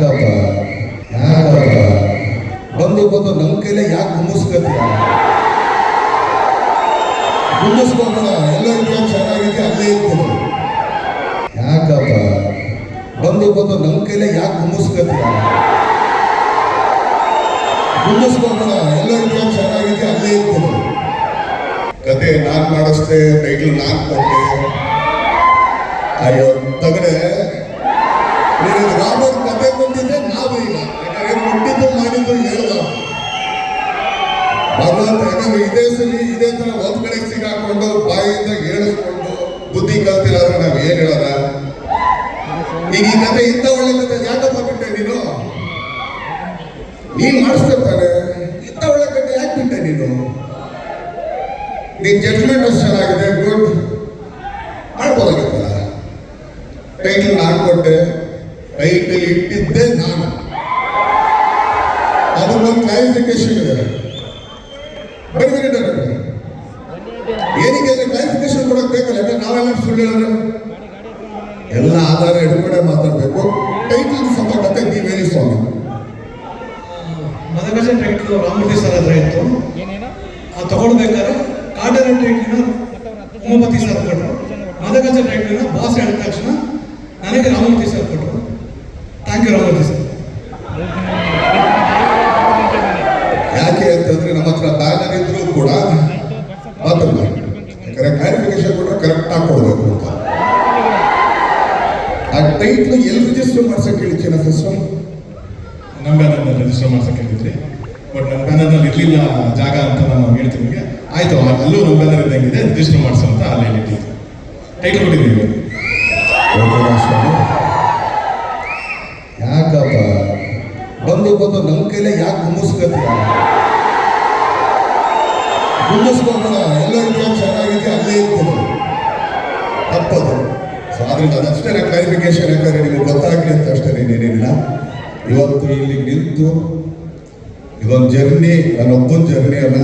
ಯಾಕಪ್ಪ? ಯಾಕಪ್ಪ? ಬಂದು ಬಂದು ನಮ್ಮ ಕೈಲೇ ಯಾಕೆ ಗುಮ್ಮಿಸ್ಕತ್ತೀಯ ಗುಮ್ಮಿಸ್ಕೋಬೇಡ ಎಲ್ಲ ಇದೆಯಾ ಚೆನ್ನಾಗಿದೆ ಅಲ್ಲೇ ಇರ್ತದೆ ಯಾಕಪ್ಪ? ಬಂದು ಬಂದು ನಮ್ಮ ಕೈಲೇ ಯಾಕೆ ಗುಮ್ಮಿಸ್ಕತ್ತೀಯ ಗುಮ್ಮಿಸ್ಕೋಬೇಡ ಎಲ್ಲ ಇದೆಯಾ ಚೆನ್ನಾಗಿದೆ ಅಲ್ಲೇ ಇರ್ತದೆ ಕತೆ ನಾನ್ ಮಾಡಿಸ್ದೆ, ಟೈಟ್ಲ್ ನಾನ್ ಕೊಟ್ಟೆ. ಅಯ್ಯೋ, ತಗಡೆ. ನೀನು ರಾಬರ್ಟ್ ಬಂದಿದ್ದೆ ನಾವು ಈಗ. ಯಾಕಂದ್ರೆ ಕೊಟ್ಟಿದ್ದು ಮಾಡಿದ್ದು ಹೇಳಿದ. ಭಗವಂತ, ಯಾಕಂದ್ರೆ ಇದೇ ಸರಿ ಇದೇ ತರ ಒಂದ್ ಕಡೆ ಸಿಗಾಕೊಂಡು ಬಾಯಿಂದ ಹೇಳಿಸ್ಕೊಂಡು ಬುದ್ಧಿ ಕಲ್ತಿಲ್ಲ ಅಂದ್ರೆ ನಾವ್ ಏನ್ ಹೇಳೋಣ ಈಗ ಈ ಕತೆ ಇಂಥ ಒಳ್ಳೆ ಕತೆ ಯಾಕಪ್ಪ ಬಿಟ್ಟೆ ನೀನು? ನೀನ್ ಮಾಡಿಸ್ತಿರ್ತಾನೆ ಇಂಥ ಒಳ್ಳೆ ಕತೆ ಯಾಕೆ ಬಿಟ್ಟೆ ನೀನು? ನಿನ್ ಜಡ್ಜ್ಮೆಂಟ್ ಅಷ್ಟು ಚೆನ್ನಾಗಿದೆ ಗುಡ್ ಮಾಡ್ಬೋದಾಗಿತ್ತಲ್ಲ? ಟೈಟಲ್ ನಾನು ಕೊಟ್ಟೆ. ಟೈಟಲ್ ಇಟ್ಟಿದ್ದೆ ನಾನು. ಅದಕ್ಕೊಂದು ಕ್ಲಾರಿಫಿಕೇಶನ್ ಇದೆ. ಬರೀ ಏನಕ್ಕೆ ಅಂದ್ರೆ ಕ್ಲಾರಿಫಿಕೇಶನ್ ಕೊಡಕ್ ಬೇಕಲ್ಲ ಯಾಕಂದ್ರೆ ನಾವೆಲ್ಲ ಸುಳ್ಳು ಹೇಳಿದ್ರೆ ಎಲ್ಲ ಆಧಾರ ಹಿಡ್ಕೊಂಡೆ ಮಾತಾಡ್ಬೇಕು. ಟೈಟಲ್ ಸಂಬಂಧತೆ ನೀವು ಹೇಳಿ ಸ್ವಾಮಿ ಮದಗಜ ಟ್ರೈಟ್ಲು ರಾಮಮೂರ್ತಿ ಸರ್ ಹತ್ರ ಇತ್ತು. ಆ ತಗೊಳ್ಬೇಕಾದ್ರೆ ಕಾಟನ್ ಟೈಟ್ಲಿನ ಉಮಾಪತಿ ಸರ್ ಕೊಟ್ಟರು ಮದಗಜ ಟೈಟ್ಲಿನ ಬಾಸ್ ಹೇಳಿದ ತಕ್ಷಣ ನನಗೆ ರಾಮಮೂರ್ತಿ ಸರ್ ಕೊಟ್ಟರು ಥ್ಯಾಂಕ್ ಯು ರಾಮಮೂರ್ತಿ ಸರ್ ಯಾಕೆ ಅಂತಂದ್ರೆ ನಮ್ಮ ಹತ್ರ ಬ್ಯಾನರ್ ಇದ್ರೂ ಕೂಡ ಮಾತಲ್ಲ ಯಾಕಂದ್ರೆ ಕ್ಲಾರಿಫಿಕೇಶನ್ ಕೊಟ್ಟರೆ ಕರೆಕ್ಟ್ ಆಗಿ ಕೊಡ್ಬೇಕು ಅಂತ. ಆ ಟೈಟ್ಲ್ ಎಲ್ಲಿ ರಿಜಿಸ್ಟರ್ ಮಾಡ್ಸಕ್ಕೆ ಹೇಳಿದ್ದೀನ ಫಸ್ಟ್ ನಮ್ಮ ಬ್ಯಾನರ್ನ ರಿಜಿಸ್ಟರ್ ಮಾಡ್ಸಕ್ಕೆ ಹೇಳಿದ್ರಿ. ಬಟ್ ನಮ್ಮ ಬ್ಯಾನರ್ನಲ್ಲಿ ಇರಲಿಲ್ಲ ಜಾಗ ಅಂತ ನಾನು ಹೇಳ್ತೀನಿ ನಿಮಗೆ. ಆಯಿತು ಅಲ್ಲೂ ನಮ್ಮ ಬ್ಯಾನರ್ ಇದ್ದಂಗಿದೆ ರಿಜಿಸ್ಟರ್ ಮಾಡಿಸು ಅಂತ ಅಲ್ಲಿ ಹೇಳಿದ್ದೀವಿ ಟೈಟ್ಲ್ ಕೊಟ್ಟಿದ್ದೀವಿ ಯಾಕಪ್ಪ? ಬಂದು ಬಂದು ನಮ್ಮ ಕೈಲೇ ಯಾಕೆ ಗುಮ್ಮಿಸ್ಕತ್ತೀಯ ಗುಮ್ಮಿಸ್ಕೋಬೇಡ ಅದಷ್ಟೇ ಕ್ಲಾರಿಫಿಕೇಶನ್ ಯಾಕಂದ್ರೆ ನಿಮಗೆ ಗೊತ್ತಾಗಲಿ ಅಂತ ಅಷ್ಟೇ ಏನೇನಿಲ್ಲ ಇವತ್ತು ಇಲ್ಲಿ ನಿಂತು ಇದೊಂದು ಜರ್ನಿ ನನ್ನೊಬ್ಬನ ಜರ್ನಿ ಅಲ್ಲ.